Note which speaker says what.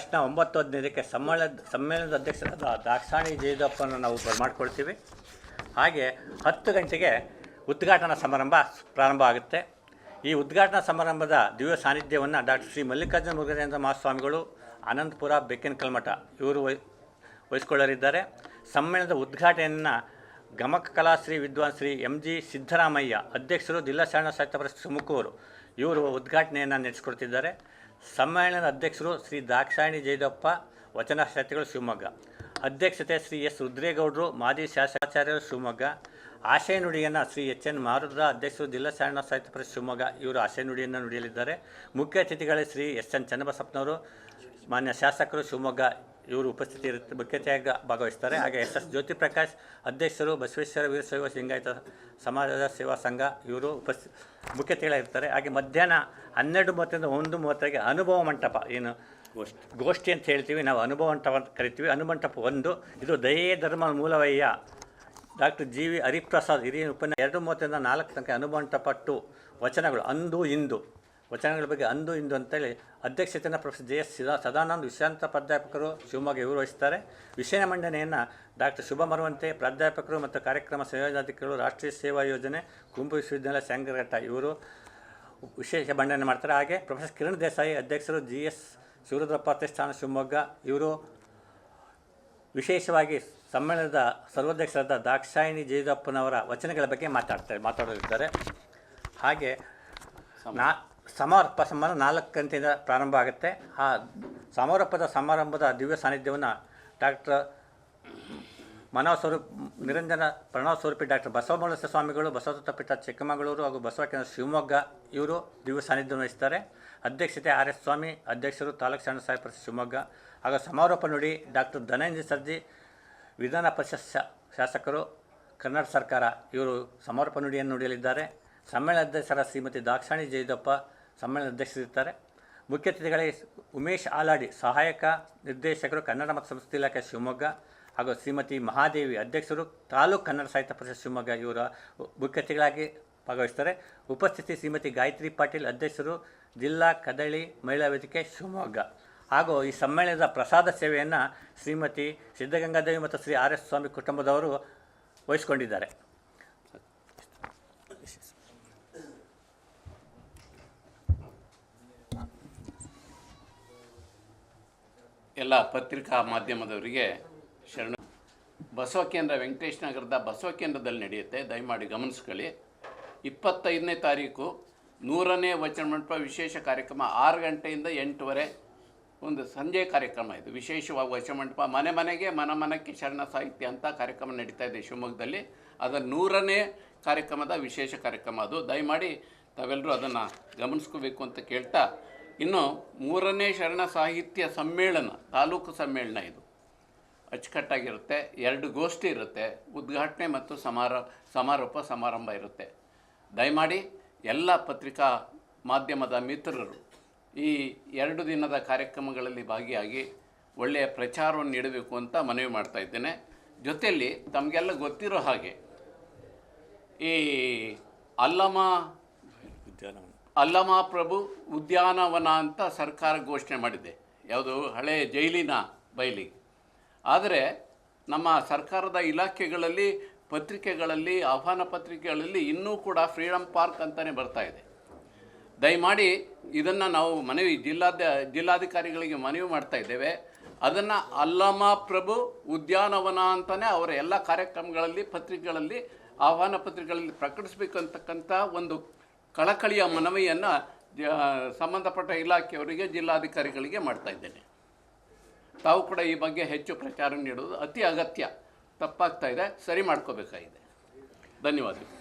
Speaker 1: ತಕ್ಷಣ ಒಂಬತ್ತು ಹದಿನೈದಕ್ಕೆ ಸಮ್ಮೇಳ, ಸಮ್ಮೇಳನದ ಅಧ್ಯಕ್ಷರಾದ ದಾಕ್ಷಾಣಿ ಜಯದಪ್ಪನ ನಾವು ಬರಮಾಡ್ಕೊಳ್ತೀವಿ ಹಾಗೆ ಹತ್ತು ಗಂಟೆಗೆ ಉದ್ಘಾಟನಾ ಸಮಾರಂಭ ಪ್ರಾರಂಭ ಆಗುತ್ತೆ. ಈ ಉದ್ಘಾಟನಾ ಸಮಾರಂಭದ ದಿವ್ಯ ಸಾನ್ನಿಧ್ಯವನ್ನು ಡಾಕ್ಟರ್ ಶ್ರೀ ಮಲ್ಲಿಕಾರ್ಜುನ ಮುರುಘರೇಂದ್ರ ಮಹಾಸ್ವಾಮಿಗಳು ಅನಂತಪುರ ಬೆಕ್ಕಿನ ಕಲ್ಮಠ ಇವರು ವಹಿ ವಹಿಸ್ಕೊಳ್ಳಲಿದ್ದಾರೆ. ಸಮ್ಮೇಳನದ ಉದ್ಘಾಟನೆಯನ್ನು ಗಮಕ ಕಲಾಶ್ರೀ ವಿದ್ವಾನ್ ಶ್ರೀ ಎಂ ಜಿ ಸಿದ್ದರಾಮಯ್ಯ, ಅಧ್ಯಕ್ಷರು ಜಿಲ್ಲಾ ಶರಣ ಸಾಹಿತ್ಯ ಪರಿಷತ್ ತುಮಕೂರು ಇವರು ಉದ್ಘಾಟನೆಯನ್ನು ನಡೆಸಿಕೊಡ್ತಿದ್ದಾರೆ. ಸಮ್ಮೇಳನದ ಅಧ್ಯಕ್ಷರು ಶ್ರೀ ದಾಕ್ಷಾಯಣಿ ಜೈದಪ್ಪ ವಚನ ಶಾಸ್ತ್ರಿಗಳು ಶಿವಮೊಗ್ಗ. ಅಧ್ಯಕ್ಷತೆ ಶ್ರೀ ಎಸ್ ರುದ್ರೇಗೌಡರು, ಮಾಜಿ ಶಾಸಕಾಚಾರ್ಯರು ಶಿವಮೊಗ್ಗ. ಆಶಯ ನುಡಿಯನ್ನು ಶ್ರೀ ಎಚ್ ಎನ್ ಮಾರುದ್ರ, ಅಧ್ಯಕ್ಷರು ಜಿಲ್ಲಾ ಶರಣ ಸಾಹಿತ್ಯ ಪರಿಷತ್ ಶಿವಮೊಗ್ಗ. ಇವರು ಆಶಯ ನುಡಿಯನ್ನು ನುಡಿಯಲಿದ್ದಾರೆ ಮುಖ್ಯ ಅತಿಥಿಗಳೇ ಶ್ರೀ ಎಸ್ ಎನ್ ಚನ್ನಬಸಪ್ಪನವರು, ಮಾನ್ಯ ಶಾಸಕರು ಶಿವಮೊಗ್ಗ. ಇವರು ಉಪಸ್ಥಿತಿ ಇರುತ್ತೆ. ಮುಖ್ಯತೆಯಾಗಿ ಭಾಗವಹಿಸ್ತಾರೆ. ಹಾಗೆ ಎಸ್ ಎಸ್ ಜ್ಯೋತಿ ಪ್ರಕಾಶ್ ಅಧ್ಯಕ್ಷರು ಬಸವೇಶ್ವರ ವೀರಶೈವ ಲಿಂಗಾಯತ ಸಮಾಜದ ಸೇವಾ ಸಂಘ ಇವರು ಉಪಸ್ಥಿ ಮುಖ್ಯತೆಗಳಾಗಿರ್ತಾರೆ ಹಾಗೆ ಮಧ್ಯಾಹ್ನ ಹನ್ನೆರಡು ಮೂವತ್ತರಿಂದ ಒಂದು ಮೂವತ್ತರಿಗೆ ಅನುಭವ ಮಂಟಪ ಏನು? ಗೋಷ್ಠಿ. ಗೋಷ್ಠಿ ಅಂತ ಹೇಳ್ತೀವಿ. ನಾವು ಅನುಭವ ಮಂಟಪ ಅಂತ ಕರಿತೀವಿ. ಅನುಮಂಟಪ ಒಂದು. ಇದು ದಯೇ ಧರ್ಮ ಮೂಲವಯ್ಯ. ಡಾಕ್ಟರ್ ಜಿ ವಿ ಹರಿಪ್ರಸಾದ್ ಹಿರಿಯ ಉಪನ್ಯಾಸ ಎರಡು ಮೂವತ್ತರಿಂದ ನಾಲ್ಕು ತನಕ ಮಂಟಪ ಟು ವಚನಗಳು. ಅಂದು ಇಂದು. ವಚನಗಳ ಬಗ್ಗೆ ಅಂದು ಇಂದು ಅಂತೇಳಿ ಅಧ್ಯಕ್ಷತೆಯನ್ನು ಪ್ರೊಫೆಸರ್ ಜೆ ಎಸ್ ಸಿದಾ ಸದಾನಂದ್ ವಿಶ್ರಾಂತ ಪ್ರಾಧ್ಯಾಪಕರು ಶಿವಮೊಗ್ಗ ಇವರು ವಹಿಸ್ತಾರೆ. ವಿಷಯ ಮಂಡನೆಯನ್ನು ಡಾಕ್ಟರ್ ಶುಭ ಮರುವಂತೆ ಪ್ರಾಧ್ಯಾಪಕರು ಮತ್ತು ಕಾರ್ಯಕ್ರಮ ಸಂಯೋಜನಾಧಿಕಾರಿಗಳು ರಾಷ್ಟ್ರೀಯ ಸೇವಾ ಯೋಜನೆ, ಕುಂಭ ವಿಶ್ವವಿದ್ಯಾಲಯ ಸ್ಯಾಂಗರಘಟ್ಟ ಇವರು ವಿಶೇಷ ಮಂಡನೆ ಮಾಡ್ತಾರೆ. ಹಾಗೆ ಪ್ರೊಫೆಸರ್ ಕಿರಣ್ ದೇಸಾಯಿ ಅಧ್ಯಕ್ಷರು ಜಿ ಎಸ್ ಶಿವರುದ್ರಪ್ಪ ಪ್ರತಿಷ್ಠಾನ ಶಿವಮೊಗ್ಗ, ಇವರು ವಿಶೇಷವಾಗಿ ಸಮ್ಮೇಳನದ ಸರ್ವಾಧ್ಯಕ್ಷರಾದ ದಾಕ್ಷಾಯಿಣಿ ಜಯದಪ್ಪನವರ ವಚನಗಳ ಬಗ್ಗೆ ಮಾತಾಡ್ತಾರೆ ಮಾತಾಡಲಿದ್ದಾರೆ. ಹಾಗೆ ನಾ ಸಮಾರೋಪ ಸಮಾರಂಭ ನಾಲ್ಕು ಗಂಟೆಯಿಂದ ಪ್ರಾರಂಭ ಆಗುತ್ತೆ. ಆ ಸಮಾರೋಪದ ಸಮಾರಂಭದ ದಿವ್ಯ ಸಾನ್ನಿಧ್ಯವನ್ನು ಡಾಕ್ಟರ್ ಮನೋ ಸ್ವರೂಪ್, ನಿರಂಜನ ಪ್ರಣವ ಸ್ವರೂಪಿ ಡಾಕ್ಟರ್ ಬಸವಮೂಲಸ ಸ್ವಾಮಿಗಳು, ಬಸವದತ್ತ ಪೀಠ ಚಿಕ್ಕಮಗಳೂರು ಹಾಗೂ ಬಸವಕೇಂದ್ರ ಶಿವಮೊಗ್ಗ ಇವರು ದಿವ್ಯ ಸಾನ್ನಿಧ್ಯ ವಹಿಸ್ತಾರೆ. ಅಧ್ಯಕ್ಷತೆ ಆರ್ ಎಸ್ ಸ್ವಾಮಿ, ಅಧ್ಯಕ್ಷರು ತಾಲೂಕು ಶರಣ ಸಾಹೇಬ್ ಶಿವಮೊಗ್ಗ. ಹಾಗೂ ಸಮಾರೋಪ ನುಡಿ ಡಾಕ್ಟರ್ ಧನಂಜಯ ಸರ್ಜಿ, ವಿಧಾನ ಪರಿಷತ್ ಶಾಸಕರು, ಕರ್ನಾಟಕ ಸರ್ಕಾರ ಇವರು ಸಮಾರೋಪ ನುಡಿಯನ್ನು ನುಡಿಯಲಿದ್ದಾರೆ. ಸಮ್ಮೇಳನ ಅಧ್ಯಕ್ಷರ ಶ್ರೀಮತಿ ದಾಕ್ಷಾಣಿ ಜಯದಪ್ಪ ಸಮ್ಮೇಳನ ಅಧ್ಯಕ್ಷರಿರ್ತಾರೆ. ಮುಖ್ಯ ಅತಿಥಿಗಳೇ ಉಮೇಶ್ ಆಲಾಡಿ, ಸಹಾಯಕ ನಿರ್ದೇಶಕರು, ಕನ್ನಡ ಮತ್ತು ಸಂಸ್ಕೃತಿ ಇಲಾಖೆ ಶಿವಮೊಗ್ಗ ಹಾಗೂ ಶ್ರೀಮತಿ ಮಹಾದೇವಿ ಅಧ್ಯಕ್ಷರು, ತಾಲೂಕು ಕನ್ನಡ ಸಾಹಿತ್ಯ ಪರಿಷತ್ ಶಿವಮೊಗ್ಗ ಇವರ ಮುಖ್ಯ ಅತಿಥಿಗಳಾಗಿ ಭಾಗವಹಿಸ್ತಾರೆ. ಉಪಸ್ಥಿತಿ ಶ್ರೀಮತಿ ಗಾಯತ್ರಿ ಪಾಟೀಲ್ ಅಧ್ಯಕ್ಷರು, ಜಿಲ್ಲಾ ಕದಳಿ ಮಹಿಳಾ ವೇದಿಕೆ ಶಿವಮೊಗ್ಗ. ಹಾಗೂ ಈ ಸಮ್ಮೇಳನದ ಪ್ರಸಾದ ಸೇವೆಯನ್ನು ಶ್ರೀಮತಿ ಸಿದ್ಧಗಂಗಾದೇವಿ ಮತ್ತು ಶ್ರೀ ಆರ್ ಎಸ್ ಸ್ವಾಮಿ ಕುಟುಂಬದವರು ವಹಿಸ್ಕೊಂಡಿದ್ದಾರೆ.
Speaker 2: ಎಲ್ಲ ಪತ್ರಿಕಾ ಮಾಧ್ಯಮದವರಿಗೆ ಶರಣ. ಬಸವ ಕೇಂದ್ರ ವೆಂಕಟೇಶ್ ನಗರದ ಬಸವ ಕೇಂದ್ರದಲ್ಲಿ ನಡೆಯುತ್ತೆ. ದಯಮಾಡಿ ಗಮನಿಸ್ಕೊಳ್ಳಿ. ಇಪ್ಪತ್ತೈದನೇ ತಾರೀಕು ನೂರನೇ ವಚನ ಮಂಟಪ ವಿಶೇಷ ಕಾರ್ಯಕ್ರಮ ಆರು ಗಂಟೆಯಿಂದ ಎಂಟುವರೆ ಒಂದು ಸಂಜೆ ಕಾರ್ಯಕ್ರಮ ಇದು. ವಿಶೇಷವಾಗಿ ವಚನ ಮಂಟಪ ಮನೆ ಮನೆಗೆ ಮನ ಮನಕ್ಕೆ ಶರಣ ಸಾಹಿತ್ಯ ಅಂತ ಕಾರ್ಯಕ್ರಮ ನಡೀತಾ ಇದೆ ಶಿವಮೊಗ್ಗದಲ್ಲಿ. ಅದರ ನೂರನೇ ಕಾರ್ಯಕ್ರಮದ ವಿಶೇಷ ಕಾರ್ಯಕ್ರಮ ಅದು. ದಯಮಾಡಿ ತಾವೆಲ್ಲರೂ ಅದನ್ನು ಗಮನಿಸ್ಕೋಬೇಕು ಅಂತ ಕೇಳ್ತಾ ಇನ್ನು ಮೂರನೇ ಶರಣ ಸಾಹಿತ್ಯ ಸಮ್ಮೇಳನ, ತಾಲೂಕು ಸಮ್ಮೇಳನ ಇದು. ಅಚ್ಚುಕಟ್ಟಾಗಿರುತ್ತೆ, ಎರಡು ಗೋಷ್ಠಿ ಇರುತ್ತೆ, ಉದ್ಘಾಟನೆ ಮತ್ತು ಸಮಾರ, ಸಮಾರೋಪ, ಸಮಾರಂಭ ಇರುತ್ತೆ. ದಯಮಾಡಿ ಎಲ್ಲ ಪತ್ರಿಕಾ ಮಾಧ್ಯಮದ ಮಿತ್ರರು ಈ ಎರಡು ದಿನದ ಕಾರ್ಯಕ್ರಮಗಳಲ್ಲಿ ಭಾಗಿಯಾಗಿ ಒಳ್ಳೆಯ ಪ್ರಚಾರವನ್ನು ನೀಡಬೇಕು ಅಂತ ಮನವಿ ಮಾಡ್ತಾ ಇದ್ದೇನೆ. ಜೊತೆಯಲ್ಲಿ ತಮಗೆಲ್ಲ ಗೊತ್ತಿರೋ ಹಾಗೆ ಈ ಅಲ್ಲಮ
Speaker 1: ಉದ್ಯಾನವನ
Speaker 2: ಅಲ್ಲಮ ಪ್ರಭು ಉದ್ಯಾನವನ ಅಂತ ಸರ್ಕಾರ ಘೋಷಣೆ ಮಾಡಿದೆ. ಯಾವುದು? ಹಳೆ ಜೈಲಿನ ಬಯಲಿಗೆ ಆದರೆ ನಮ್ಮ ಸರ್ಕಾರದ ಇಲಾಖೆಗಳಲ್ಲಿ ಪತ್ರಿಕೆಗಳಲ್ಲಿ, ಆಹ್ವಾನ ಪತ್ರಿಕೆಗಳಲ್ಲಿ ಇನ್ನೂ ಕೂಡ ಫ್ರೀಡಮ್ ಪಾರ್ಕ್ ಅಂತಲೇ ಇದೆ. ದಯಮಾಡಿ ಇದನ್ನು ನಾವು ಮನವಿ ಜಿಲ್ಲಾದ ಜಿಲ್ಲಾಧಿಕಾರಿಗಳಿಗೆ ಮನವಿ ಮಾಡ್ತಾ ಇದ್ದೇವೆ. ಅದನ್ನು ಅಲ್ಲಮ ಪ್ರಭು ಉದ್ಯಾನವನ ಅಂತಲೇ ಅವರ ಎಲ್ಲ ಕಾರ್ಯಕ್ರಮಗಳಲ್ಲಿ, ಪತ್ರಿಕೆಗಳಲ್ಲಿ, ಆಹ್ವಾನ ಪತ್ರಿಕೆಗಳಲ್ಲಿ ಪ್ರಕಟಿಸಬೇಕಂತಕ್ಕಂಥ ಒಂದು ಕಳಕಳಿಯ ಮನವಿಯನ್ನು ಸಂಬಂಧಪಟ್ಟ ಇಲಾಖೆಯವರಿಗೆ, ಜಿಲ್ಲಾಧಿಕಾರಿಗಳಿಗೆ ಮಾಡ್ತಾ ಇದ್ದೇನೆ. ತಾವು ಕೂಡ ಈ ಬಗ್ಗೆ ಹೆಚ್ಚು ಪ್ರಚಾರ ನೀಡೋದು ಅತಿ ಅಗತ್ಯ. ತಪ್ಪಾಗ್ತಾ ಇದೆ. ಸರಿ ಮಾಡ್ಕೋಬೇಕಾಗಿದೆ. ಧನ್ಯವಾದಗಳು.